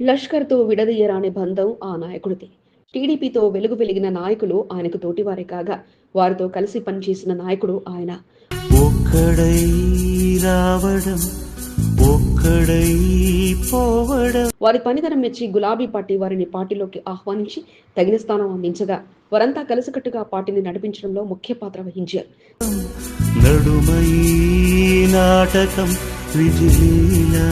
లష్కర్తో విడదీయరాని బంధం ఆ నాయకుడిది. టీడీపీతో వెలుగు వెలిగిన నాయకులు ఆయనకు తోటివారే కాగా వారితో కలిసి పనిచేసిన నాయకుడు ఆయన. ఒక్కడై రావడం ఒక్కడై పోవడం. వారి పనితనం మెచ్చి గులాబీ పార్టీ వారిని పార్టీలోకి ఆహ్వానించి తగిన స్థానం అందించగా వారంతా కలిసికట్టుగా పార్టీని నడిపించడంలో ముఖ్య పాత్ర వహించారు. నడుమై నాటకం విజిలీలా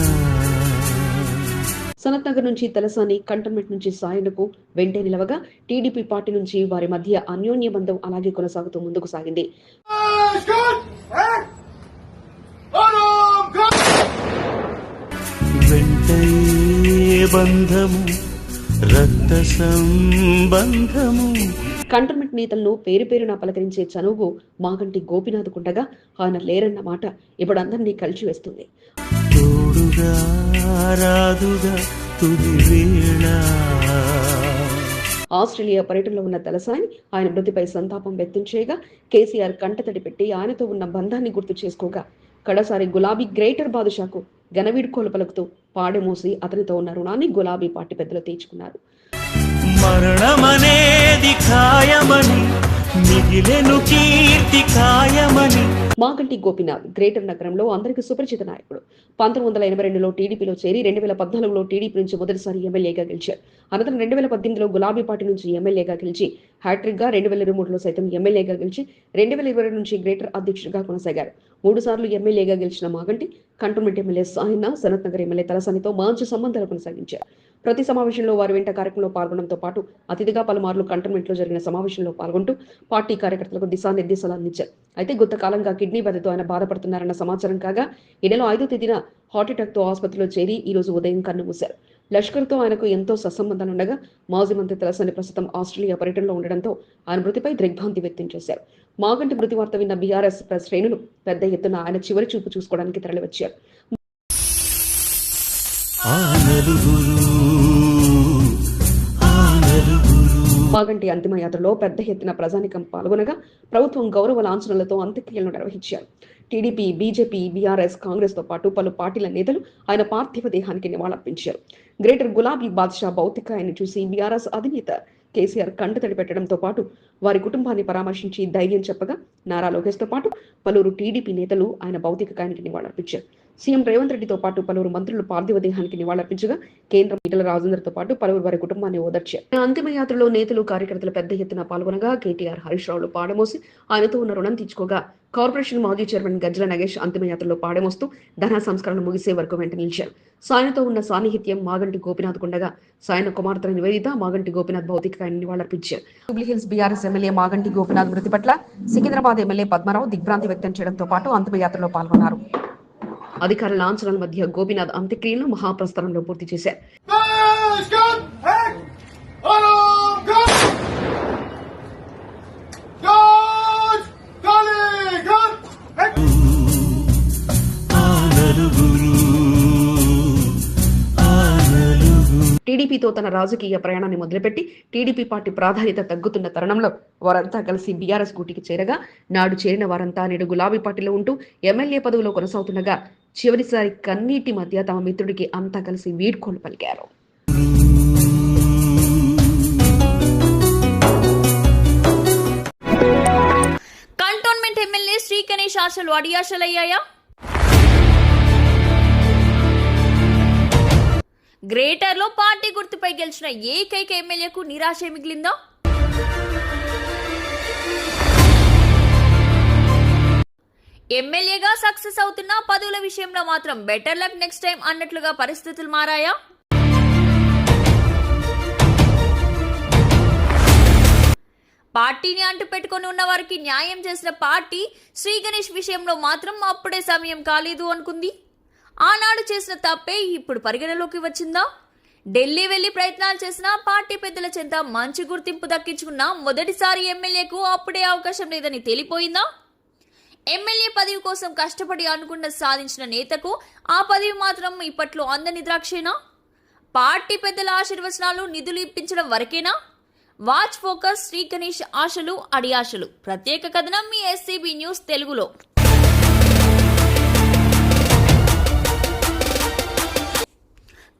సనత్ నగర్ నుంచి తలసాని కంటోన్మెంట్ నుంచి సాయనకు వెంటే నిలవగా టీడీపీ పార్టీ నుంచి వారి మధ్య అన్యోన్య బంధం అలాగే కొనసాగుతూ ముందుకు సాగింది. వెంటయే బంధము రక్త సంబంధము. కంటోన్మెంట్ నేతలను పేరు పేరున పలకరించే చనువు మాగంటి గోపినాథ్కుండగా ఆయన లేరన్న మాట ఇప్పుడు అందరినీ కలిసివేస్తుంది తోడుగా రాదుగా తుది వేళ ఆస్ట్రేలియా పర్యటనలో ఉన్న తలసాని ఆయన మృతిపై సంతాపం వ్యక్తం చేయగా కేసీఆర్ కంటతడి పెట్టి ఆయనతో ఉన్న బంధాన్ని గుర్తు చేసుకోగా. కడసారి గులాబీ గ్రేటర్ బాదుషాకు ఘనవీడ్కోలు పలుకుతూ పాడెమోసి అతనితో ఉన్న రుణాన్ని గులాబీ పార్టీ పెద్దలు తీర్చుకున్నారు. మరణమనేది ఖాయమని మిగిలెను కీర్తి కాయమని మాగంటి గోపినాథ్ గ్రేటర్ నగరంలో అందరికీ సుపరిచిత నాయకుడు. పంతొమ్మిది వందల ఎనభై రెండులో టీడీపీలో చేరి రెండు వేల పద్నాలుగులో టీడీపీ నుంచి మొదటిసారి ఎమ్మెల్యేగా గెలిచారు. అనంతరం రెండు వేల పద్దెనిమిదిలో గులాబీ పార్టీ నుంచి ఎమ్మెల్యేగా గెలిచి హ్యాట్రిక్గా రెండు వేల ఇరవై మూడులో సైతం ఎమ్మెల్యేగా గెలిచి రెండు వేల ఇరవై నుంచి గ్రేటర్ అధ్యక్షుడిగా కొనసాగారు. మూడు సార్లు ఎమ్మెల్యేగా గెలిచిన Maganti cantonment MLA Sayanna Sanath Nagar MLA తలసానితో మంచి సంబంధాలు కొనసాగించారు. ప్రతి సమావేశంలో వారి వెంట కార్యక్రమంలో పాల్గొనడంతో పాటు అతిథిగా పలుమార్లు కంటోన్మెంట్లో జరిగిన సమావేశంలో పాల్గొంటూ పార్టీ కార్యకర్తలకు దిశానిర్దేశాలు అందించారు. అయితే గొత్త కాలంగా కిడ్నీ బాధతో ఆయన బాధపడుతున్నారన్న సమాచారం కాగా ఈ నెల ఐదో తేదీన హార్ట్అటాక్తో ఆసుపత్రిలో చేరి ఈ రోజు ఉదయం కన్నుమూశారు తో ఆయనకు ఎంతో సత్సంబంధాలుండగా మాజీ మంత్రి తలసాని ప్రస్తుతం ఆస్ట్రేలియా పర్యటనలో ఉండడంతో ఆయన మృతిపై దిగ్భ్రాంతి వ్యక్తం చేశారు. మాగంటి మృతి వార్త విన్న బీఆర్ఎస్ శ్రేణులు పెద్ద ఎత్తున ఆయన చివరి చూపు చూసుకోవడానికి తరలివచ్చారు. మాగంటి అంతిమయాత్రలో పెద్ద ఎత్తున ప్రజానికం పాల్గొనగా ప్రభుత్వం గౌరవ లాంఛనాలతో అంత్యక్రియలను నిర్వహించారు. టీడీపీ బీజేపీ బీఆర్ఎస్ కాంగ్రెస్తో పాటు పలు పార్టీల నేతలు ఆయన పార్థివ దేహానికి నివాళులర్పించారు. గ్రేటర్ గులాబీ బాద్షా భౌతికాయాన్ని చూసి బీఆర్ఎస్ అధినేత కేసీఆర్ కంటతడి పెట్టడంతో పాటు వారి కుటుంబాన్ని పరామర్శించి ధైర్యం చెప్పగా నారా లోకేష్తో పాటు పలువురు టీడీపీ నేతలు ఆయన భౌతిక కాయానికి నివాళులర్పించారు. సీఎం రేవంత్ రెడ్డితో పాటు పలువురు మంత్రులు పార్థివ దేహానికి నివాళులర్పించగా కేంద్ర ఈటల రాజేందర్తో పాటు పలువురు వారి కుటుంబాన్ని ఓదార్చారు. ఆయన అంతిమయాత్రలో నేతలు కార్యకర్తలు పెద్ద ఎత్తున పాల్గొనగా కేటీఆర్ హరీష్ రావులు పాడమోసి ఆయనతో ఉన్న రుణం తీర్చుకోగా కార్పొరేషన్ మాజీ చైర్మన్ గజ్జల నగేష్ అంతిమయాత్రలో పాడమోస్తూ ధన సంస్కరణ ముగిసే వరకు వెంట నిలిచారు. సాయనతో ఉన్న సాన్నిహిత్యం మాగంటి గోపినాథ్ కుండగా సాయన కుమార్తె నివేదిత మాగంటి గోపినాథ్ భౌతిక నివాళులర్పించారు. జూబ్లీహిల్స్ బీఆర్ఎస్ ఎమ్మెల్యే మాగంటి గోపినాథ్ మృతి పట్ల సికింద్రాబాద్ ఎమ్మెల్యే పద్మారావు దిగ్భ్రాంతి వ్యక్తం చేయడంతో పాటు అంతిమయాత్రలో పాల్గొన్నారు. అధికార లాంఛనాల మధ్య గోపినాథ్ అంత్యక్రియలను మహాప్రస్థానంలో పూర్తి చేశారు. టీడీపీతో తన రాజకీయ ప్రయాణాన్ని మొదలుపెట్టి టీడీపీ పార్టీ ప్రాధాన్యత తగ్గుతున్న తరుణంలో వారంతా కలిసి బీఆర్ఎస్ గూటికి చేరగా నాడు చేరిన వారంతా నేడు గులాబీ పార్టీలో ఉంటూ ఎమ్మెల్యే పదవిలో కొనసాగుతుండగా చివరిసారి కన్నీటి మధ్య తమ మిత్రుడికి అంతా కలిసి వీడ్కోలు పలికారు. కంటోన్మెంట్ ఎమ్మెల్యే శ్రీ గణేష్ ఆశలు అడియాశలయ్యాయా? గ్రేటర్లో పార్టీ గుర్తుపై గెలిచిన ఏకైక ఎమ్మెల్యేకు నిరాశ మిగిలిందా? ఎమ్మెల్యేగా సక్సెస్ అవుతున్న పదవుల విషయంలో మాత్రం బెటర్ లక్ నెక్స్ట్ టైం అన్నట్లుగా పరిస్థితులు మారాయా? పార్టీని అంటు పెట్టుకుని ఉన్న వారికి న్యాయం చేసిన పార్టీ శ్రీ గణేష్ విషయంలో మాత్రం అప్పుడే సమయం కాలేదు అనుకుంది. ఆనాడు చేసిన తప్పే ఇప్పుడు పరిగణలోకి వచ్చిందా? ఢిల్లీ వెళ్ళి ప్రయత్నాలు చేసిన పార్టీ పెద్దల చెంత మంచి గుర్తింపు దక్కించుకున్న మొదటిసారి ఎమ్మెల్యేకు అప్పుడే అవకాశం లేదని తేలిపోయిందా? ఎమ్మెల్యే పదవి కోసం కష్టపడి అనుకున్న సాధించిన నేతకు ఆ పదవి మాత్రం ఇప్పట్లో అందని ద్రాక్షేనా పార్టీ పెద్దల ఆశీర్వచనాలు నిధులు ఇప్పించడం వరకేనా? వాచ్ ఫోకస్ శ్రీ గణేష్ ఆశలు అడియాశలు ప్రత్యేక కథనం మీ ఎస్సీబీ న్యూస్ తెలుగులో.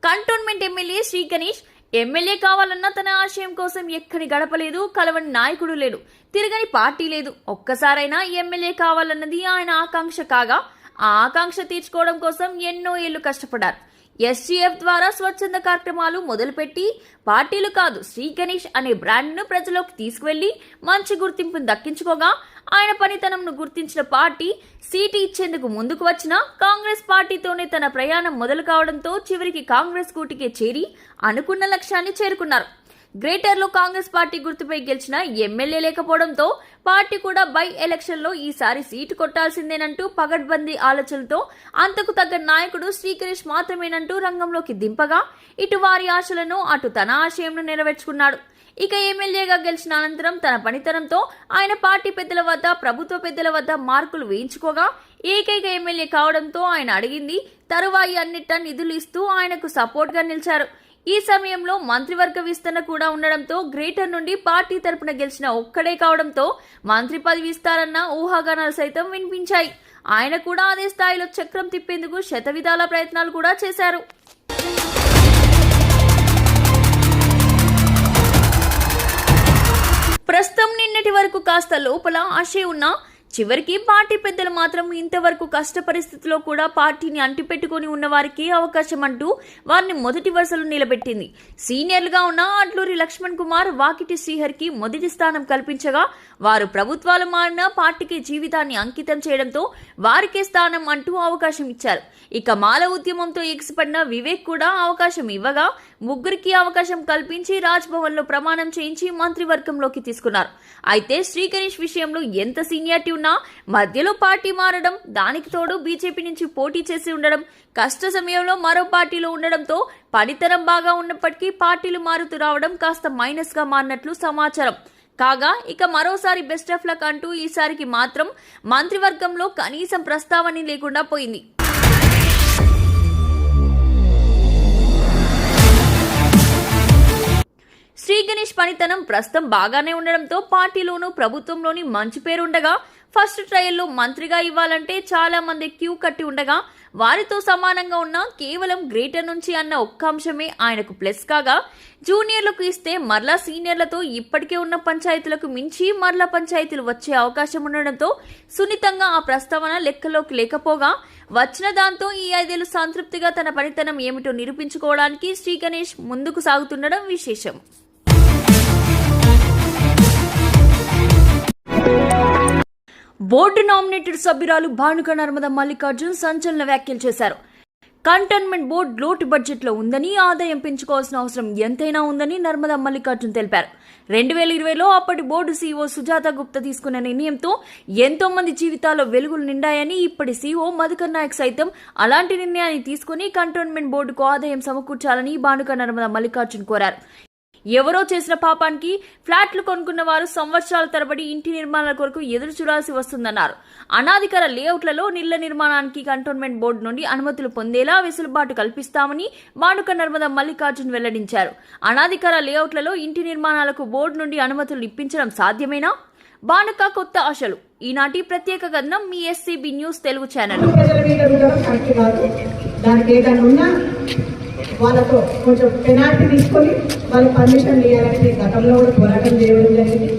Cantonment MLA Shri Ganesh MLA కావాలన్నా తన ఆశయం కోసం ఎక్కడి గడపలేదు కలవని నాయకుడు లేడు తిరగని పార్టీ లేదు. ఒక్కసారైనా ఎమ్మెల్యే కావాలన్నది ఆయన ఆకాంక్ష కాగా ఆ ఆకాంక్ష తీర్చుకోవడం కోసం ఎన్నో ఏళ్ళు కష్టపడారు ఎస్జీఎఫ్ ద్వారా స్వచ్ఛంద కార్యక్రమాలు మొదలుపెట్టి పార్టీలు కాదు శ్రీ గణేష్ అనే బ్రాండ్ను ప్రజలోకి తీసుకువెళ్ళి మంచి గుర్తింపును దక్కించుకోగా ఆయన పనితనంను గుర్తించిన పార్టీ సీటు ఇచ్చేందుకు ముందుకు వచ్చిన కాంగ్రెస్ పార్టీతోనే తన ప్రయాణం మొదలు కావడంతో చివరికి కాంగ్రెస్ కూటికే చేరి అనుకున్న లక్ష్యాన్ని చేరుకున్నారు. గ్రేటర్లో కాంగ్రెస్ పార్టీ గుర్తుపై గెలిచిన ఎమ్మెల్యే లేకపోవడంతో పార్టీ కూడా బై ఎలక్షన్లో ఈసారి సీటు కొట్టాల్సిందేనంటూ పగడ్బందీ ఆలోచనలతో అంతకు తగ్గ నాయకుడు శ్రీకరేష్ మాత్రమేనంటూ రంగంలోకి దింపగా ఇటు వారి ఆశలను అటు తన ఆశయంను నెరవేర్చుకున్నాడు. ఇక ఎమ్మెల్యేగా గెలిచిన అనంతరం తన పనితనంతో ఆయన పార్టీ పెద్దల వద్ద ప్రభుత్వ పెద్దల వద్ద మార్కులు వేయించుకోగా ఏకైక ఎమ్మెల్యే కావడంతో ఆయన అడిగింది తరువాయి అన్నిట నిధులు ఇస్తూ ఆయనకు సపోర్ట్గా నిలిచారు. ఈ సమయంలో మంత్రివర్గ విస్తరణ కూడా ఉండడంతో గ్రేటర్ నుండి పార్టీ తరపున గెలిచిన ఒక్కడే కావడంతో మంత్రి పదవి ఇస్తారన్న ఊహాగానాలు సైతం వినిపించాయి. ఆయన కూడా అదే స్థాయిలో చక్రం తిప్పేందుకు శతవిధాల ప్రయత్నాలు కూడా చేశారు. ప్రస్తుతం నిన్నటి వరకు కాస్త లోపల ఆశే ఉన్నా చివరికి పార్టీ పెద్దలు మాత్రం ఇంతవరకు కష్ట పరిస్థితిలో కూడా పార్టీని అంటిపెట్టుకుని ఉన్న వారికి అవకాశం అంటూ వారిని మొదటి వరుసలో నిలబెట్టింది. సీనియర్లుగా ఉన్న అడ్లూరి లక్ష్మణ్ కుమార్ వాకిటి శ్రీహర్కి మొదటి స్థానం కల్పించగా వారు ప్రభుత్వాలు మారిన పార్టీకి జీవితాన్ని అంకితం చేయడంతో వారికే స్థానం అంటూ అవకాశం ఇచ్చారు. ఇక మాల ఉద్యమంతో ఎగిసిపడిన వివేక్ కూడా అవకాశం ఇవ్వగా ముగ్గురికి అవకాశం కల్పించి రాజ్భవన్లో ప్రమాణం చేయించి మంత్రివర్గంలోకి తీసుకున్నారు. అయితే శ్రీ గణేష్ విషయంలో ఎంత సీనియారిటీ ఉన్నా మధ్యలో పార్టీ మారడం దానికి తోడు బీజేపీ నుంచి పోటీ చేసి ఉండడం కష్ట సమయంలో మరో పార్టీలో ఉండడంతో పనితనం బాగా ఉన్నప్పటికీ పార్టీలు మారుతూ రావడం కాస్త మైనస్గా మారినట్లు సమాచారం. కాగా ఇక మరోసారి బెస్ట్ ఆఫ్ లక్ అంటూ ఈసారికి మాత్రం మంత్రివర్గంలో కనీసం ప్రస్తావన లేకుండా పోయింది. శ్రీ గణేష్ పనితనం ప్రస్తుతం బాగానే ఉండడంతో పార్టీలోనూ ప్రభుత్వంలోని మంచి పేరుండగా ఫస్ట్ ట్రయల్లో మంత్రిగా ఇవ్వాలంటే చాలా మంది క్యూ కట్టి ఉండగా వారితో సమానంగా ఉన్న కేవలం గ్రేటర్ నుంచి అన్న ఒక్క అంశమే ఆయనకు ప్లస్ కాగా జూనియర్లకు ఇస్తే మరలా సీనియర్లతో ఇప్పటికే ఉన్న పంచాయతీలకు మించి మరలా పంచాయతీలు వచ్చే అవకాశం ఉండడంతో సున్నితంగా ఆ ప్రస్తావన లెక్కలోకి లేకపోగా వచ్చిన దాంతో ఈ ఐదేళ్ళు సంతృప్తిగా తన పనితనం ఏమిటో నిరూపించుకోవడానికి శ్రీ గణేష్ ముందుకు సాగుతుండడం విశేషం. బోర్డు నామినేటెడ్ సభ్యురాలు భానుక నర్మద మల్లికార్జున్ సంచలన వ్యాఖ్యలు చేశారు. కంటోన్మెంట్ బోర్డు లోటు బడ్జెట్లో ఉందని ఆదాయం పెంచుకోవాల్సిన అవసరం ఎంతైనా ఉందని నర్మదా మల్లికార్జున్ తెలిపారు. రెండు వేల ఇరవైలో అప్పటి బోర్డు సీఈఓ సుజాత గుప్తా తీసుకున్న నిర్ణయంతో ఎంతో మంది జీవితాల్లో వెలుగులు నిండాయని ఇప్పటి సీఈఓ మధుకర్ నాయక్ సైతం అలాంటి నిర్ణయాన్ని తీసుకుని కంటోన్మెంట్ బోర్డుకు ఆదాయం సమకూర్చాలని భానుక నర్మదా మల్లికార్జున్ కోరారు. ఎవరో చేసిన పాపానికి ఫ్లాట్లు కొనుక్కున్న వారు సంవత్సరాల తరబడి ఇంటి నిర్మాణాల కొరకు ఎదురు చూడాల్సి వస్తుందన్నారు. అనాధికార లేఅవుట్లలో నీళ్ళ నిర్మాణానికి కంటోన్మెంట్ బోర్డు నుండి అనుమతులు పొందేలా వెసులుబాటు కల్పిస్తామని మానుక నర్మద మల్లికార్జున్ వెల్లడించారు. అనాధికార లేఅవుట్లలో ఇంటి నిర్మాణాలకు బోర్డు నుండి అనుమతులు ఇప్పించడం సాధ్యమేనా? బానుక కొత్త ఆశలు. ఈనాటి ప్రత్యేక కథనం మీ ఎస్సీబీ న్యూస్ తెలుగు ఛానల్. వాళ్ళతో వాళ్ళకు కొంచెం పెనాల్టీ తీసుకొని వాళ్ళకి పర్మిషన్ ఇవ్వాలని గతంలో కూడా పోరాటం చేయడం జరిగింది.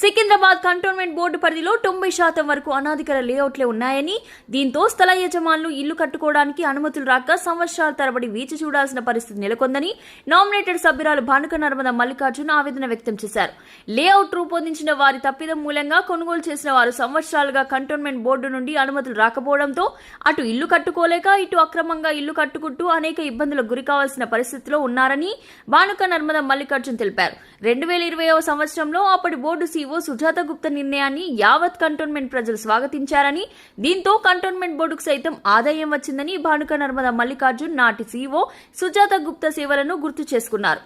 సికింద్రాబాద్ కంటోన్మెంట్ బోర్డు పరిధిలో తొంభై శాతం వరకు అనాధికార లేఅవుట్లే ఉన్నాయని దీంతో స్థల యజమానులు ఇల్లు కట్టుకోవడానికి అనుమతులు రాక సంవత్సరాల తరబడి వేచి చూడాల్సిన పరిస్థితి నెలకొందని నామినేటెడ్ సభ్యురాలు భానుక నర్మద మల్లికార్జున ఆవేదన వ్యక్తం చేశారు. లేఅవుట్ రూపొందించిన వారి తప్పిదం మూలంగా కొనుగోలు చేసిన వారు సంవత్సరాలుగా కంటోన్మెంట్ బోర్డు నుండి అనుమతులు రాకపోవడంతో అటు ఇల్లు కట్టుకోలేక ఇటు అక్రమంగా ఇల్లు కట్టుకుంటూ అనేక ఇబ్బందులకు గురి కావాల్సిన పరిస్థితిలో ఉన్నారని భానుక నర్మద మల్లికార్జున్ తెలిపారు. రెండు వేల ఇరవై సంవత్సరంలో అప్పటి బోర్డు సీఓ సుజాత గుప్తా నిర్ణయాన్ని యావత్ కంటోన్మెంట్ ప్రజలు స్వాగతించారని దీంతో కంటోన్మెంట్ బోర్డుకు సైతం ఆదాయం వచ్చిందని భానుక నర్మద మల్లికార్జున్ నాటి సీఓ సుజాత గుప్తా సేవలను గుర్తు చేసుకున్నారు.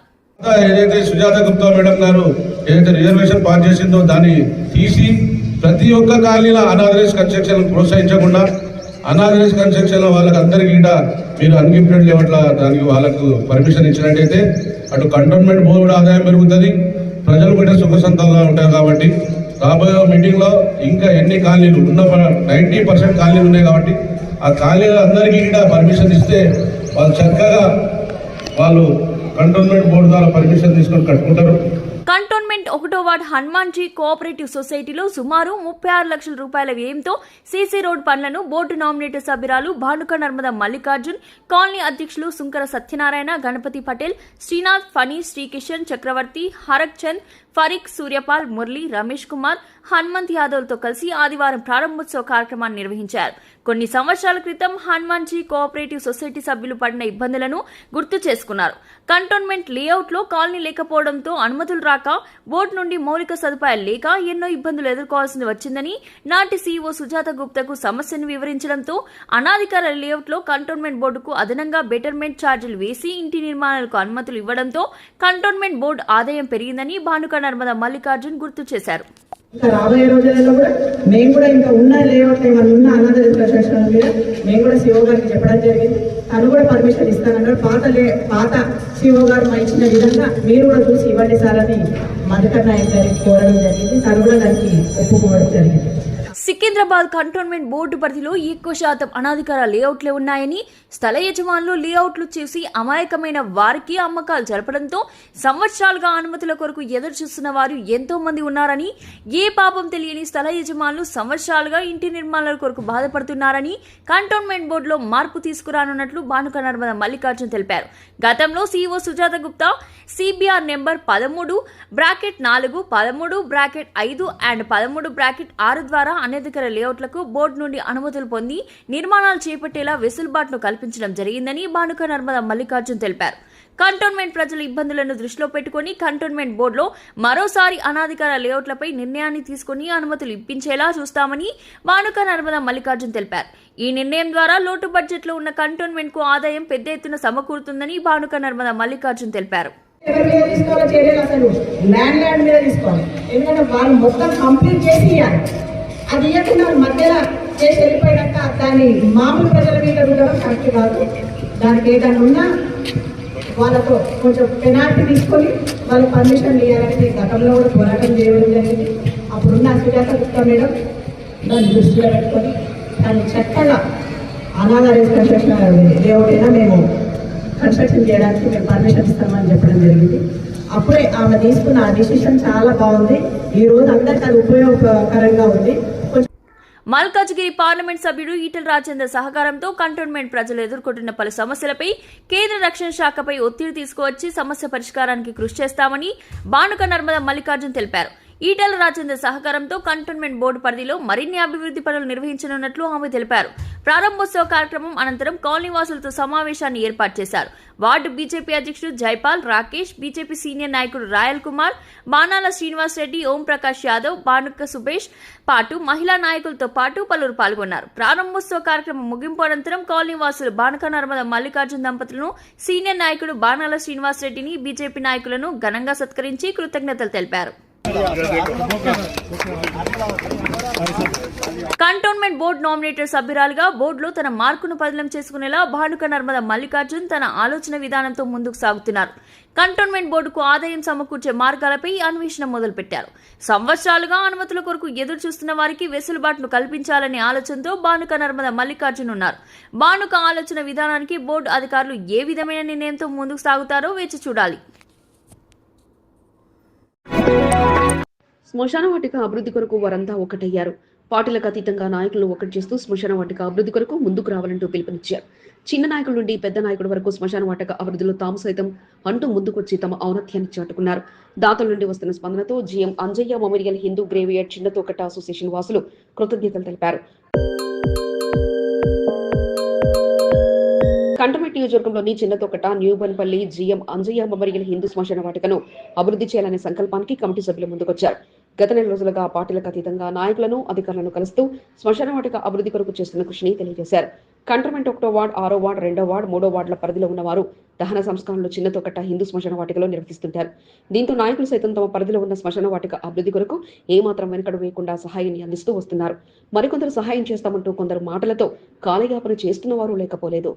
ఏదైతే సుజాత గుప్తా మేడం గారు ఏదైతే రిజర్వేషన్ పాస్ చేసిందో దాన్ని తీసి ప్రతి ఒక్క ఖాళీల అనాథరైజ్ కన్స్ట్రక్షన్ ప్రోత్సహించకుండా అనాథరైజ్ కన్స్ట్రక్షన్ వాళ్ళకి అందరికీ కూడా మీరు అన్గిఫ్టెడ్ లేవట్ల దానికి వాళ్ళకు పర్మిషన్ ఇచ్చినట్టయితే అటు కంటోన్మెంట్ బోర్డు ఆదాయం పెరుగుతుంది. ప్రజలు కూడా సుఖ ఉంటారు కాబట్టి రాబోయే మీటింగ్లో ఇంకా ఎన్ని ఖాళీలు ఉన్న నైంటీ పర్సెంట్ ఖాళీలు ఉన్నాయి కాబట్టి ఆ ఖాళీలు అందరికీ కూడా పర్మిషన్ ఇస్తే వాళ్ళు చక్కగా వాళ్ళు కంటోన్మెంట్ బోర్డు ద్వారా పర్మిషన్ తీసుకొని కట్టుకుంటారు. కంటోన్మెంట్ ఒకటో వార్డ్ హనుమాన్జీ కోఆపరేటివ్ సొసైటీలో సుమారు ముప్పై ఆరు లక్షల రూపాయల వ్యయంతో సీసీ రోడ్ పనులను బోర్డు నామినేటెడ్ సభ్యురాలు భానుక నర్మద మల్లికార్జున్ కాలనీ అధ్యక్షులు సుంకర సత్యనారాయణ గణపతి పటేల్ శ్రీనాథ్ ఫణి శ్రీకిషన్ చక్రవర్తి హరక్ చంద్ ఫరీక్ సూర్యపాల్ మురళి రమేష్ కుమార్ హనుమంత్ యాదవ్లతో కలిసి ఆదివారం ప్రారంభోత్సవ కార్యక్రమాన్ని నిర్వహించారు. కొన్ని సంవత్సరాల క్రితం హనుమాన్జీ కోఆపరేటివ్ సొసైటీ సభ్యులు పడిన ఇబ్బందులను గుర్తు చేసుకున్నారు. కంటోన్మెంట్ లేఅవుట్లో కాలనీ లేకపోవడంతో అనుమతులు రాక బోర్డు నుండి మౌలిక సదుపాయాలు లేక ఎన్నో ఇబ్బందులు ఎదుర్కోవాల్సి వచ్చిందని నాటి సీఈఓ సుజాత గుప్తకు సమస్యను వివరించడంతో అనాధికార లేఅవుట్లో కంటోన్మెంట్ బోర్డుకు అదనంగా బెటర్మెంట్ ఛార్జీలు వేసి ఇంటి నిర్మాణాలకు అనుమతులు ఇవ్వడంతో కంటోన్మెంట్ బోర్డు ఆదాయం పెరిగిందని భానుకర్ నర్మద మల్లికార్జున్ గుర్తు చేశారు. రాబోయే రోజులలో కూడా మేము కూడా ఇంకా ఉన్న లేఅవుట్ ఏమైనా ఉన్న అనాథ ప్రశాసనం మీద మేము కూడా సిఓ గారికి చెప్పడం జరిగింది. తను కూడా పర్మిషన్ ఇస్తానన్నారు. పాత లే పాత సిఓ గారు మా ఇచ్చిన విధంగా మీరు కూడా చూసి ఇవ్వండి సార్ అని మధుకర్ నాయక్ గారికి కోరడం జరిగింది. తను కూడా దానికి ఒప్పుకోవడం జరిగింది. సికింద్రాబాద్ కంటోన్మెంట్ బోర్డు పరిధిలో ఎక్కువ శాతం అనాధికార లేఅవుట్లే ఉన్నాయని స్థల యజమానులు లేఅవుట్లు చేసి అమాయకమైన వారికి అమ్మకాలు జరపడంతో సంవత్సరాలుగా అనుమతుల కొరకు ఎదురు చూస్తున్న వారు ఎంతో మంది ఉన్నారని ఏ పాపం తెలియని స్థల యజమానులు సంవత్సరాలుగా ఇంటి నిర్మాణాల కొరకు బాధపడుతున్నారని కంటోన్మెంట్ బోర్డులో మార్పు తీసుకురానున్నట్లు భానుక నర్మద మల్లికార్జున్ తెలిపారు. గతంలో CEO Sujatha Gupta CBR number పదమూడు బ్రాకెట్ నాలుగు పదమూడు బ్రాకెట్ ఐదు అండ్ పదమూడు బ్రాకెట్ ఆరు ద్వారా అనధికార లేఅవుట్లకు బోర్డు నుండి అనుమతులు పొంది నిర్మాణాలు చేపట్టేలా వెసులుబాటును కల్పించడం జరిగిందని భానుక నర్మద మల్లికార్జున్ తెలిపారు. కంటోన్మెంట్ ప్రజల ఇబ్బందులను దృష్టిలో పెట్టుకుని కంటోన్మెంట్ బోర్డులో మరోసారి అనాధికార లేఅవుట్లపై నిర్ణయాన్ని తీసుకుని అనుమతులు ఇప్పించేలా చూస్తామని వానుక నర్మద మల్లికార్జున్ తెలిపారు. ఈ నిర్ణయం ద్వారా లోటు బడ్జెట్లో ఉన్న కంటోన్మెంట్కు ఆదాయం పెద్ద ఎత్తున సమకూరుతుందని భానుక నర్మద మల్లికార్జున్ తెలిపారు. ఎవరి మీద తీసుకోవాలో చర్యలు అసలు. ల్యాండ్ ల్యాండ్ మీద తీసుకోవాలి. ఎందుకంటే వాళ్ళు మొత్తం కంప్లీట్ చేసి ఇవ్వాలి అది ఇవ్వకుండా మధ్యలో చేసి వెళ్ళిపోయాక దాన్ని మామూలు ప్రజల మీద కూడా కరెక్ట్ కాదు. దానికి ఏదైనా ఉన్నా వాళ్ళకు కొంచెం పెనాల్టీ తీసుకొని వాళ్ళకి పర్మిషన్ ఇవ్వాలని గతంలో కూడా పోరాటం చేయడం జరిగింది. అప్పుడున్న సుజాత గుప్తా మేడం దాన్ని దృష్టిలో పెట్టుకొని దాన్ని చక్కగా అనాథ కన్స్ట్రక్షన్ లేఅవుట్ మేము కన్స్ట్రక్షన్ చేయడానికి మేము పర్మిషన్ ఇస్తామని చెప్పడం జరిగింది. అప్పుడే ఆమె తీసుకున్న ఆ డిసిషన్ చాలా బాగుంది. ఈ రోజు అందరికీ అది ఉపయోగకరంగా ఉంది. మల్కాజ్గిరి పార్లమెంట్ సభ్యుడు ఈటల రాజేందర్ సహకారంతో కంటోన్మెంట్ ప్రజలు ఎదుర్కొంటున్న పలు సమస్యలపై కేంద్ర రక్షణ శాఖపై ఒత్తిడి తీసుకువచ్చి సమస్య పరిష్కారానికి కృషి చేస్తామని బానుక నర్మద మల్లికార్జున్ తెలిపారు. ఈటల రాజేందర్ సహకారంతో కంటోన్మెంట్ బోర్డు పరిధిలో మరిన్ని అభివృద్ధి పనులు నిర్వహించనున్నట్లు ఆమె తెలిపారు. ప్రారంభోత్సవ కార్యక్రమం అనంతరం కాలనీవాసులతో సమావేశాన్ని ఏర్పాటు చేశారు. వార్డు బీజేపీ అధ్యక్షుడు జైపాల్ రాకేష్ బీజేపీ సీనియర్ నాయకుడు రాయల్ కుమార్ బాణాల శ్రీనివాస్ రెడ్డి ఓం ప్రకాష్ యాదవ్ బానుక్క సుభేష్ పాటు మహిళా నాయకులతో పాటు పలువురు పాల్గొన్నారు. ప్రారంభోత్సవ కార్యక్రమం ముగింపు అనంతరం కాలనీవాసులు బానక నర్మద మల్లికార్జున దంపతులను సీనియర్ నాయకుడు బాణాల శ్రీనివాస్ రెడ్డిని బీజేపీ నాయకులను ఘనంగా సత్కరించి కృతజ్ఞతలు తెలిపారు. కంటోన్మెంట్ బోర్డు నామినేటెడ్ సభ్యురాలుగా బోర్డులో తన మార్కును పదిలం చేసుకునేలా భానుక నర్మద మల్లికార్జున్ తన ఆలోచన విధానంతో ముందుకు సాగుతున్నారు. కంటోన్మెంట్ బోర్డుకు ఆదాయం సమకూర్చే మార్గాలపై అన్వేషణ మొదలుపెట్టారు. సంవత్సరాలుగా అనుమతుల కొరకు ఎదురు చూస్తున్న వారికి వెసులుబాటును కల్పించాలనే ఆలోచనతో భానుక నర్మద మల్లికార్జున్ ఉన్నారు. భానుక ఆలోచన విధానానికి బోర్డు అధికారులు ఏ విధమైన నిర్ణయంతో ముందుకు సాగుతారో వేచి చూడాలి. శ్మశాన వాటిక అభివృద్ధి కొరకు వారంతా ఒకటయ్యారు. పార్టీలకు అతీతంగా నాయకులు ఒకటి చేస్తూ శ్మశాన వాటిక అభివృద్ధి కొరకు ముందుకు రావాలంటూ పిలుపునిచ్చారు. చిన్న నాయకుల నుండి పెద్ద నాయకుడి వరకు శ్మశాన వాటక అభివృద్ధిలో తాము సైతం అంటూ ముందుకొచ్చి తమ ఔన్నత్యాన్ని చాటుకున్నారు. దాతల నుండి వస్తున్న స్పందనతో GM Anjaiah memorial Hindu graveyard Chinnathokata association వాసులు కృతజ్ఞతలు తెలిపారు. కంటమెట్ నియోజకవర్గంలోని చిన్నతోకట న్యూబన్పల్లి జీఎం అంజయ్య మెమరియల్ హిందూ శ్మశాన వాటికను అభివృద్ధి చేయాలనే సంకల్పానికి కమిటీ సభ్యులు ముందుకొచ్చారు. గత నెల రోజులుగా పార్టీలకు అతీతంగా నాయకులను అధికారులను కలుస్తూ శ్మశాన వాటిక అభివృద్ధి కొరకు చేస్తున్న కృషిని తెలియజేశారు. కంటర్మెంట్ ఒకటో వార్డ్ ఆరో వార్డ్ రెండో వార్డ్ మూడో వార్డుల పరిధిలో ఉన్నవారు దహన సంస్కరణలు చిన్నతోకట హిందూ శ్మశాన వాటికలో నిర్వహిస్తుంటారు. దీంతో నాయకులు సైతం తమ పరిధిలో ఉన్న శ్మశాన వాటిక అభివృద్ధి కొరకు ఏమాత్రం వెనుకడు వేయకుండా సహాయాన్ని అందిస్తూ వస్తున్నారు. మరికొందరు సహాయం చేస్తామంటూ కొందరు మాటలతో కాలయాపన చేస్తున్న వారు లేకపోలేదు.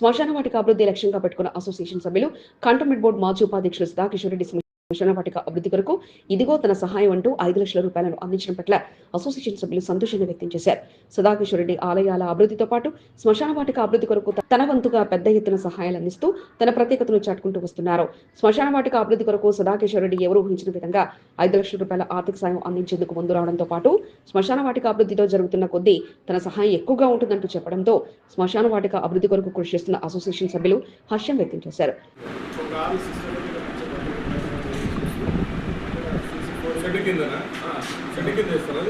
శ్మశాన వాటిక అభివృద్ధి లక్ష్యంగా పెట్టుకున్న అసోసియేషన్ సభ్యులు కంటోన్మెంట్ బోర్డు మాజీ ఉపాధ్యక్షులు సుధాకిషోర్ రెడ్డి మిషన్ వాటిక అభివృద్ధి కొరకు ఇదిగో తన సహాయం అంటూ ఐదు లక్షల రూపాయలను అందించడం పట్ల అసోసియేషన్ సభ్యులు సంతోషాన్ని వ్యక్తం చేశారు. సదాకిషోరెడ్డి ఆలయాల అభివృద్ధితో పాటు శ్మశాన వాటిక అభివృద్ధి కొరకు తన వంతుగా పెద్ద ఎత్తున సహాయాలు అందిస్తూ తన ప్రత్యేకతను చాటుకుంటూ వస్తున్నారు. శ్మశాన వాటిక అభివృద్ధి కొరకు సదాకిషోరెడ్డి ఎవరు ఊహించిన విధంగా ఐదు లక్షల రూపాయల ఆర్థిక సాయం అందించేందుకు ముందు రావడంతో పాటు శ్మశాన వాటిక అభివృద్ధితో జరుగుతున్న కొద్దీ తన సహాయం ఎక్కువగా ఉంటుందంటూ చెప్పడంతో శ్మశాన వాటిక అభివృద్ధి కొరకు కృషి చేస్తున్న అసోసియేషన్ సభ్యులు హర్షం వ్యక్తం చేశారు. చెట్టు కిందనా? చెట్టు కింద వేస్తారా?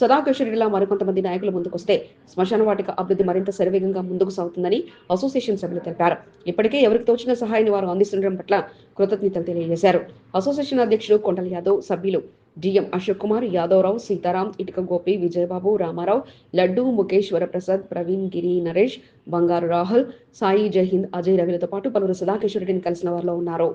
సదాకృష్ణ సదాకిషోరెడ్డిలా మరికొంతమంది నాయకులు ముందుకొస్తే శ్మశాన వాటిక అభివృద్ధి మరింత శరవేగంగా ముందుకు సాగుతుందని అసోసియేషన్ సభ్యులు తెలిపారు. ఇప్పటికే ఎవరికి తోచిన సహాయాన్ని వారు అందిస్తుండడం పట్ల కృతజ్ఞతలు తెలియజేశారు. అసోసియేషన్ అధ్యక్షుడు కొండల యాదవ్ సభ్యులు డిఎం అశోక్ కుమార్ యాదవరావు సీతారాం ఇటుక గోపి విజయబాబు రామారావు లడ్డు ముఖేశ్వర ప్రసాద్ ప్రవీణ్ గిరి నరేష్ బంగారు రాహుల్ సాయి జయహింద్ అజయ్ రవిలతో పాటు పలువురు సదాకిషోరెడ్డిని కలిసిన వారిలో ఉన్నారు.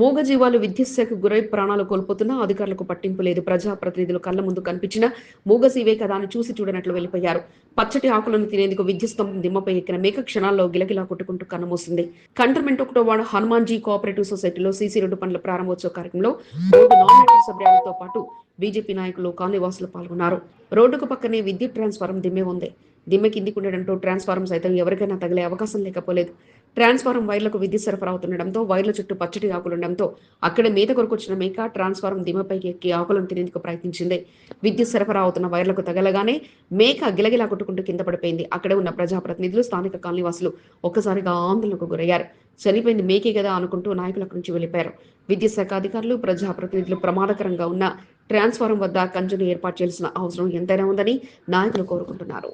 మూగజీవాలు విద్యుత్ శాఖకు గురై ప్రాణాలు కోల్పోతున్నా అధికారులకు పట్టింపు లేదు. ప్రజాప్రతినిధులు కళ్ళ ముందు కనిపించిన మూగజీవే కదా అని చూసి చూడనట్లు వెళ్ళిపోయారు. పచ్చటి ఆకులను తినేందుకు విద్యుత్ స్తంభం దిమ్మపై ఎక్కిన మేక క్షణాల్లో గిలగిలా కొట్టుకుంటూ కన్నుమూసింది. కంటర్మెంట్ ఒకటో వాడు హనుమాన్జీ కోఆపరేటివ్ సొసైటీలో సీసీ రోడ్డు పనుల ప్రారంభోత్సవ కార్యక్రమంలో బోర్డు నామినేటెడ్ సభ్యులతో పాటు బీజేపీ నాయకులు కాలనీవాసులు పాల్గొన్నారు. రోడ్డుకు పక్కనే విద్యుత్ ట్రాన్స్ఫారం దిమ్మె ఉంది. దిమ్మె కిందికి ఉండడంతో ట్రాన్స్ఫారం సైతం ఎవరికైనా తగిలే అవకాశం లేకపోలేదు. ట్రాన్స్ఫారం వైర్లకు విద్యుత్ సరఫరా అవుతుండడంతో వైర్ల చుట్టూ పచ్చటి ఆకులుండడంతో అక్కడ మీద కొరకొచ్చిన మేక ట్రాన్స్ఫారం దిమ్మపైకి ఎక్కి ఆకులను తినేందుకు ప్రయత్నించింది. విద్యుత్ సరఫరా అవుతున్న వైర్లకు తగలగానే మేక గిలగిలా కొట్టుకుంటూ కింద పడిపోయింది. అక్కడ ఉన్న ప్రజాప్రతినిధులు స్థానిక కాలనీవాసులు ఒక్కసారిగా ఆందోళనకు గురయ్యారు. చనిపోయింది మేకే కదా అనుకుంటూ నాయకుల నుంచి వెళ్ళిపోయారు. విద్యుత్ శాఖ అధికారులు ప్రజాప్రతినిధులు ప్రమాదకరంగా ఉన్న ట్రాన్స్ఫారం వద్ద కంచెను ఏర్పాటు చేయాల్సిన అవసరం ఎంతైనా ఉందని నాయకులు కోరుకుంటున్నారు.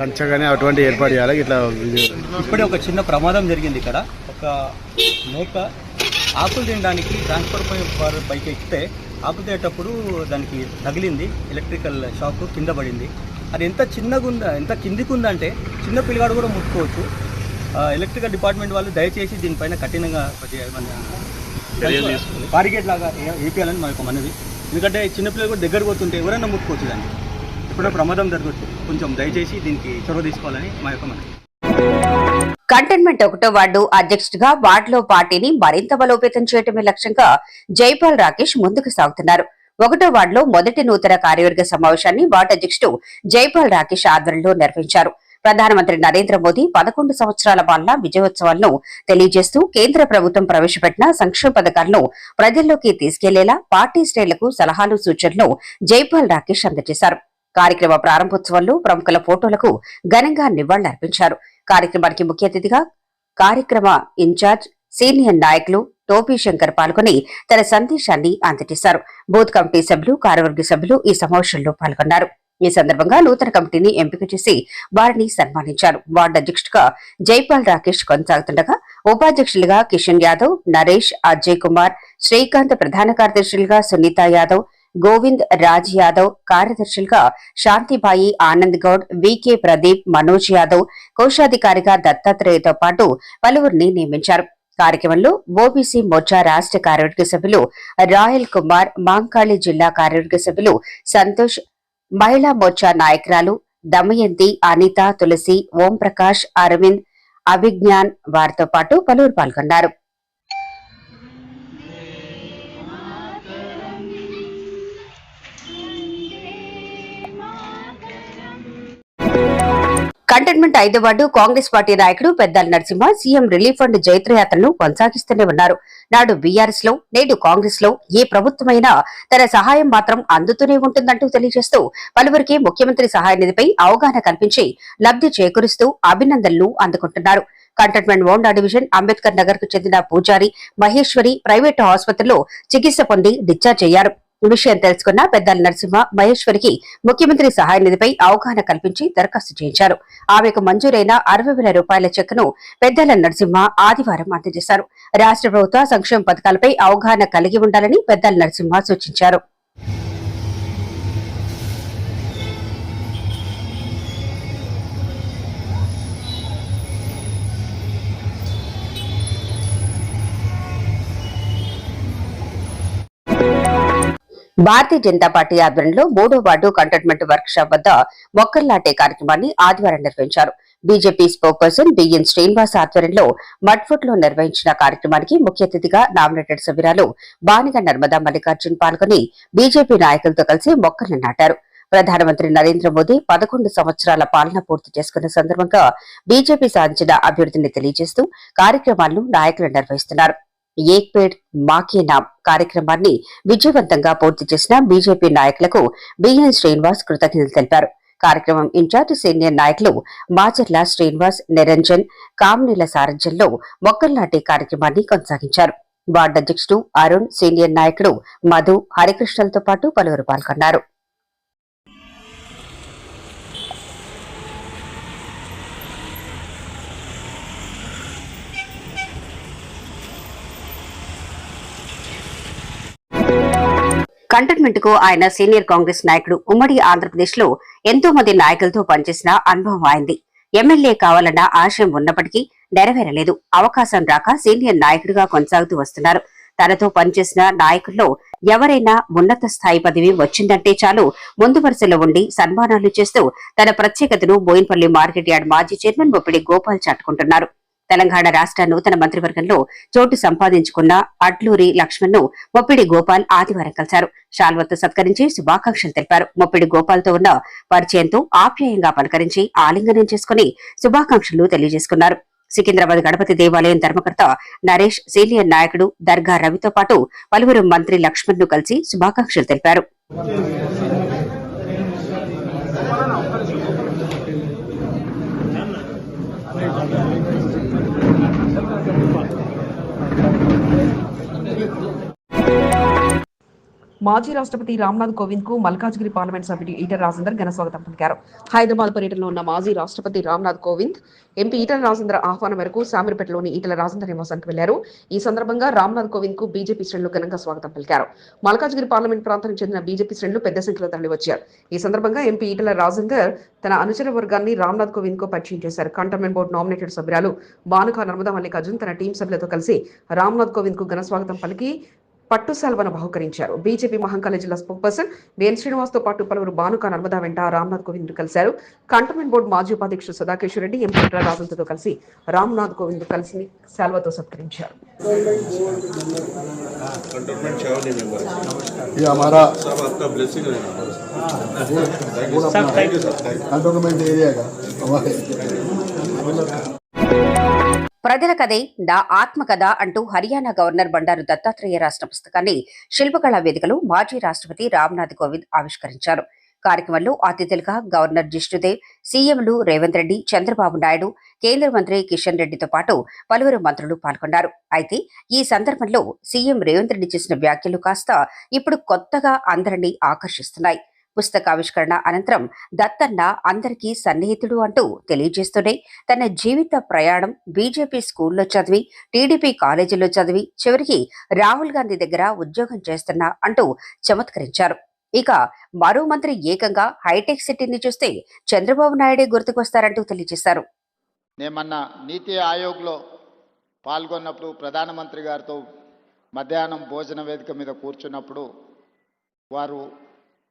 కంచగానే అటువంటి ఏర్పాటు చేయాలి. ఇట్లా ఇప్పుడే ఒక చిన్న ప్రమాదం జరిగింది ఇక్కడ. ఒక మేక ఆకులు తినడానికి ట్రాన్స్ఫర్ పై- బైక్ ఎక్కితే ఆకులు తినేటప్పుడు దానికి తగిలింది. ఎలక్ట్రికల్ షాక్ కింద పడింది. అది ఎంత చిన్నగా ఉందా ఎంత కిందికి ఉందంటే చిన్న పిల్లగాడు కూడా ముట్టుకోవచ్చు. ఎలక్ట్రికల్ డిపార్ట్మెంట్ వాళ్ళు దయచేసి దీనిపైన కఠినంగా బారిగేట్ లాగా వేపియాలని మా యొక్క మనవి. ఎందుకంటే చిన్నపిల్లలు కూడా దగ్గర పోతుంటే ఎవరైనా ముట్టుకోవచ్చు దాన్ని. ఇప్పుడు ప్రమాదం జరగచ్చు కొంచెం దయచేసి దీనికి చొరవ తీసుకోవాలని మా యొక్క మనవి. కంటైన్మెంట్ ఒకటో వార్డు అధ్యక్షుడిగా వార్డులో పార్టీని మరింత బలోపేతం చేయటమే లక్ష్యంగా జైపాల్ రాకేష్ ముందుకు సాగుతున్నారు. ఒకటో వార్డులో మొదటి నూతన కార్యవర్గ సమావేశాన్ని వార్డు అధ్యక్షుడు జైపాల్ రాకేష్ ఆధ్వర్యంలో నిర్వహించారు. ప్రధానమంత్రి నరేంద్ర మోదీ పదకొండు సంవత్సరాల పాలన విజయోత్సవాలను తెలియజేస్తూ కేంద్ర ప్రభుత్వం ప్రవేశపెట్టిన సంక్షేమ పథకాలను ప్రజల్లోకి తీసుకెళ్ళేలా పార్టీ శ్రేణులకు సలహాలు సూచనలు జైపాల్ రాకేష్ అందజేశారు. కార్యక్రమ ప్రారంభోత్సవంలో ప్రముఖుల ఫోటోలకు ఘనంగా నివాళులర్పించారు. కార్యక్రమానికి ముఖ్య అతిథిగా కార్యక్రమ ఇన్ఛార్జ్ సీనియర్ నాయకులు టోపీ శంకర్ పాల్గొని తన సందేశాన్ని అందజేశారు. బూత్ కమిటీ సభ్యులు కార్యవర్గ సభ్యులు ఈ సమావేశంలో పాల్గొన్నారు. ఈ సందర్భంగా నూతన కమిటీని ఎంపిక చేసి వారిని సన్మానించారు. వార్డు అధ్యక్షుడిగా జైపాల్ రాకేష్ కొనసాగుతుండగా ఉపాధ్యక్షులుగా కిషన్ యాదవ్ నరేష్ అజయ్ కుమార్ శ్రీకాంత్ ప్రధాన కార్యదర్శులుగా సునీత యాదవ్ గోవింద్ రాజ్ యాదవ్ కార్యదర్శులుగా శాంతిబాయి ఆనంద్ గౌడ్ వికే ప్రదీప్ మనోజ్ యాదవ్ కోశాధికారిగా దత్తాత్రేయతో పాటు పలువురిని నియమించారు. కార్యక్రమంలో ఓబీసీ మోర్చా రాష్ట్ర కార్యవర్గ సభ్యులు రాయల్ కుమార్ మాంకాళి జిల్లా కార్యవర్గ సభ్యులు సంతోష్ మహిళా మోర్చా నాయకురాలు దమయంతి అనిత తులసి ఓం ప్రకాష్ అరవింద్ అభిజ్ఞాన్ వారితో పాటు పలువురు పాల్గొన్నారు. కంటైన్మెంట్ ఐదో కాంగ్రెస్ పార్టీ నాయకుడు Peddala Narasimha CM relief fund జైత్రయాత్రను కొనసాగిస్తూనే ఉన్నారు నాడు బీఆర్ఎస్లో నేడు కాంగ్రెస్లో ఏ ప్రభుత్వమైనా తన సహాయం మాత్రం అందుతూనే ఉంటుందంటూ తెలియజేస్తూ పలువురికి ముఖ్యమంత్రి సహాయ నిధిపై అవగాహన కల్పించి లబ్ధి చేకూరుస్తూ అభినందనలు అందుకుంటున్నారు. కంటైన్మెంట్ ఓండా డివిజన్ అంబేద్కర్ నగర్కు చెందిన పూజారి మహేశ్వరి ప్రైవేటు ఆసుపత్రిలో చికిత్స పొంది డిశ్చార్జ్ అయ్యారు. విషయం తెలుసుకున్న పెద్దల నరసింహ మహేశ్వరికి ముఖ్యమంత్రి సహాయ నిధిపై అవగాహన కల్పించి దరఖాస్తు చేయించారు. ఆమెకు మంజూరైన అరవై వేల రూపాయల చెక్కును పెద్దల నరసింహ ఆదివారం అందజేశారు. రాష్ట్ర ప్రభుత్వ సంక్షేమ పథకాలపై అవగాహన కలిగి ఉండాలని పెద్దల నరసింహ సూచించారు. భారతీయ జనతా పార్టీ ఆధ్వర్యంలో మూడో వార్డు కంటోన్మెంట్ వర్క్ షాప్ వద్ద మొక్కలు నాటే కార్యక్రమాన్ని ఆదివారం నిర్వహించారు. BJP spokesperson BN Srinivas ఆధ్వర్యంలో మడ్ఫుట్లో నిర్వహించిన కార్యక్రమానికి ముఖ్య అతిథిగా నామినేటెడ్ సభ్యురాలు బానిగ నర్మదా మల్లికార్జున్ పాల్గొని బీజేపీ నాయకులతో కలిసి మొక్కలు నాటారు. ప్రధానమంత్రి నరేంద్ర మోదీ పదకొండు సంవత్సరాల పాలన పూర్తి చేసుకున్న సందర్భంగా బీజేపీ సాధించిన అభివృద్ధిని తెలియజేస్తూ కార్యక్రమాలను నాయకులు నిర్వహిస్తున్నారు. ఏక్ పేడ్ మాకే నామ్ కార్యక్రమాన్ని విజయవంతంగా పూర్తి చేసిన బీజేపీ నాయకులకు బిఎన్ శ్రీనివాస్ కృతజ్ఞతలు తెలిపారు. కార్యక్రమం ఇన్ఛార్జ్ సీనియర్ నాయకులు మాచర్ల శ్రీనివాస్ నిరంజన్ కామనీల సారథ్యంలో మొక్కలు నాటే కార్యక్రమాన్ని కొనసాగించారు. వార్డు అధ్యక్షుడు అరుణ్ సీనియర్ నాయకుడు మధు హరికృష్ణలతో పాటు పలువురు పాల్గొన్నారు. కంటోన్మెంట్కు ఆయన సీనియర్ కాంగ్రెస్ నాయకుడు ఉమ్మడి ఆంధ్రప్రదేశ్లో ఎంతో మంది నాయకులతో పనిచేసిన అనుభవం అయింది ఎమ్మెల్యే కావాలన్న ఆశయం ఉన్నప్పటికీ నెరవేరలేదు. అవకాశం రాక సీనియర్ నాయకుడిగా కొనసాగుతూ వస్తున్నారు. తనతో పనిచేసిన నాయకుల్లో ఎవరైనా ఉన్నత స్థాయి పదవి వచ్చిందంటే చాలు ముందు వరుసలో ఉండి సన్మానాలు చేస్తూ తన ప్రత్యేకతను బోయిన్పల్లి మార్కెట్ యార్డ్ మాజీ చైర్మన్ బొప్పిడి గోపాల్ చాటుకుంటున్నారు. తెలంగాణ రాష్ట్ర నూతన మంత్రివర్గంలో చోటు సంపాదించుకున్న అట్లూరి లక్ష్మణ్ను మొప్పిడి గోపాల్ ఆదివారం కలిశారు. షాల్వతో సత్కరించి శుభాకాంక్షలు తెలిపారు. మొప్పిడి గోపాల్తో ఉన్న పరిచయంతో ఆప్యాయంగా పలకరించి ఆలింగనం చేసుకుని శుభాకాంక్షలు తెలియజేసుకున్నారు. సికింద్రాబాద్ గణపతి దేవాలయం ధర్మకర్త నరేష్ సీనియర్ నాయకుడు దర్గా రవితో పాటు పలువురు మంత్రి లక్ష్మణ్ను కలిసి శుభాకాంక్షలు తెలిపారు. మాజీ రాష్ట్రపతి రామ్నాథ్ కోవింద్కు మల్కాజ్గిరి పార్లమెంట్ సభ్యుడు ఈటల రాజేందర్ ఘన స్వాగతం పలికారు. హైదరాబాద్ పర్యటనలో ఉన్న మాజీ రాష్ట్రపతి రామ్నాథ్ కోవింద్ ఎంపీ ఈటల రాజేందర్ ఆహ్వానం మేరకు సామిరిపేటలోని ఈటల రాజేందర్ నివాసానికి వెళ్ళారు. ఈ సందర్భంగా రామ్నాథ్ కోవింద్కు బీజేపీ శ్రేణులు ఘనంగా స్వాగతం పలికారు. మల్కాజ్గిరి పార్లమెంట్ ప్రాంతానికి చెందిన బీజేపీ శ్రేణులు పెద్ద సంఖ్యలో తరలివచ్చారు. ఈ సందర్భంగా ఎంపీ ఈటల రాజేందర్ తన అనుచర వర్గాన్ని రామ్నాథ్ కోవింద్కు పరిచయం చేశారు. కంటోన్మెంట్ బోర్డు నామినేటెడ్ సభ్యురాలు బానుక నర్మదా మల్లికార్జున్ తన టీం సభ్యులతో కలిసి రామ్నాథ్ కోవింద్కు ఘన స్వాగతం పలికి పట్టు సెలవును బహుకరించారు. బీజేపీ మహంకాళ జిల్లా స్పోక్ పర్సన్ బిఎన్ శ్రీనివాస్తో పాటు పలువురు బానుక నర్మదా వెంట రామ్నాథ్ కోవింద్ కలిశారు. కంటోన్మెంట్ బోర్డు మాజీ ఉపాధ్యక్షుడు సదాకేశ్వర రెడ్డి ఎంపీ రాజంతో కలిసి రామ్నాథ్ కోవింద్ కలిసి సెలవుతో సత్కరించారు. ప్రజల కథే నా ఆత్మకథ అంటూ హర్యానా గవర్నర్ బండారు దత్తాత్రేయ రాష్ట్ర పుస్తకాన్ని శిల్పకళా వేదికలో మాజీ రాష్ట్రపతి రామ్నాథ్ కోవింద్ ఆవిష్కరించారు. కార్యక్రమంలో అతిథులుగా గవర్నర్ జిష్ణుదేవ్ సీఎంలు రేవంత్ రెడ్డి చంద్రబాబు నాయుడు కేంద్ర మంత్రి కిషన్ రెడ్డితో పాటు పలువురు మంత్రులు పాల్గొన్నారు. అయితే ఈ సందర్భంలో సీఎం రేవంత్ రెడ్డి చేసిన వ్యాఖ్యలు కాస్త ఇప్పుడు కొత్తగా అందరినీ ఆకర్షిస్తున్నాయి. పుస్తకావిష్కరణ అనంతరం దత్తన్న అందరికీ సన్నిహితుడు అంటూ తెలియజేస్తూనే తన జీవిత ప్రయాణం బీజేపీ స్కూల్లో చదివి టీడీపీ కాలేజీలో చదివి చివరికి రాహుల్ గాంధీ దగ్గర ఉద్యోగం చేస్తున్నా అంటూ చమత్కరించారు. ఇక మరో మంత్రి ఏకంగా హైటెక్ సిటీని చూస్తే చంద్రబాబు నాయుడే గుర్తుకొస్తారంటూ తెలియజేశారు. నేమన్నా నీతి ఆయోగ్లో పాల్గొన్నప్పుడు ప్రధానమంత్రి గారితో మధ్యాహ్నం భోజన వేదిక మీద కూర్చున్నప్పుడు వారు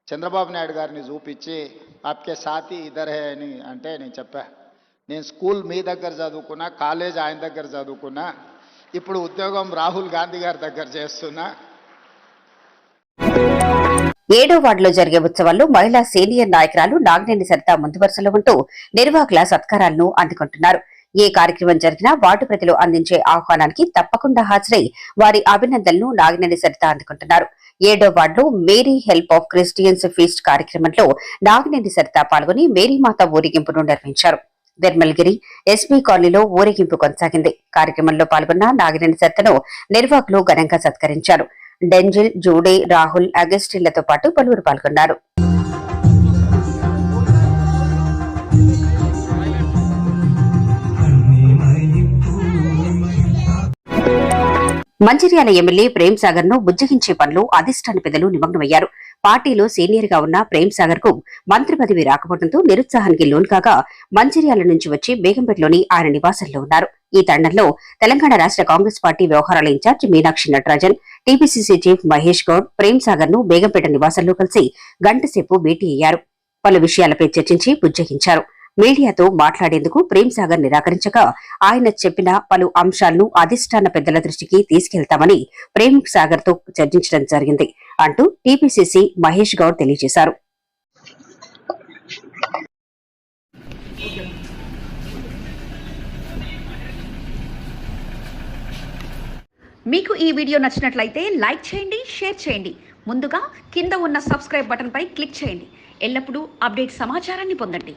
చంద్రబాబు నాయుడు గారిని చూపించి ఆప్కే సాతి ఇద్దరే అని అంటే నేను చెప్పా. నేను స్కూల్ మీ దగ్గర చదువుకున్నా కాలేజ్ ఆయన దగ్గర చదువుకున్నా ఇప్పుడు ఉద్యోగం రాహుల్ గాంధీ గారి దగ్గర చేస్తున్నా. ఏడో వార్డులో జరిగే ఉత్సవాల్లో మహిళా సీనియర్ నాయకురాలు నాగినేని సరిత ముందు వరుసలో ఉంటూ నిర్వాహకుల సత్కారాలను అందుకుంటున్నారు. ఏ కార్యక్రమం జరిగినా వార్డు ప్రజలు అందించే ఆహ్వానానికి తప్పకుండా హాజరై వారి అభినందనలు నాగినేని సరిత అందుకుంటున్నారు. ఏడో వార్డులో Mary help of Christians feast కార్యక్రమంలో నాగినేని సరిత పాల్గొని మేరీమాత ఊరేగింపును నిర్వహించారు. నిర్మల్గిరి ఎస్పీ కాలనీలో ఊరేగింపు కొనసాగింది. కార్యక్రమంలో పాల్గొన్న నాగినేని సరితను నిర్వాహకులు ఘనంగా సత్కరించారు. డెంజిల్ జూడే రాహుల్ అగస్టిన్లతో పాటు పలువురు పాల్గొన్నారు. మంచిర్యాల ఎమ్మెల్యే ప్రేమ్ సాగర్ను బుజ్జగించే పనిలో అధిష్టాన పెద్దలు నిమగ్నమయ్యారు. పార్టీలో సీనియర్గా ఉన్న ప్రేమ్ సాగర్కు మంత్రి పదవి రాకపోవడంతో నిరుత్సాహానికి లోన్ కాగా మంచిర్యాల నుంచి వచ్చి బేగంపేటలోని ఆయన నివాసంలో ఉన్నారు. ఈ తండంలో తెలంగాణ రాష్ట్ర కాంగ్రెస్ పార్టీ వ్యవహారాల in charge Meenakshi Natarajan TPCC chief Mahesh Goud Prem సాగర్ను Begumpet నివాసంలో కలిసి గంటసేపు భేటీ అయ్యారు. పలు విషయాలపై చర్చించి బుజ్జగించారు. మీడియాతో మాట్లాడేందుకు ప్రేమ్ సాగర్ నిరాకరించగా ఆయన చెప్పిన పలు అంశాలను అధిష్టాన పెద్దల దృష్టికి తీసుకెళ్తామని ప్రేమ్ సాగర్తో చర్చించడం జరిగింది అంటూ టీపీసీసీ మహేష్ గౌడ్ తెలియజేశారు. మీకు ఈ వీడియో నచ్చినట్లయితే లైక్ చేయండి షేర్ చేయండి. ముందుగా కింద ఉన్న సబ్స్క్రైబ్ బటన్పై క్లిక్ చేయండి. ఎల్లప్పుడూ అప్డేట్ సమాచారాన్ని పొందండి.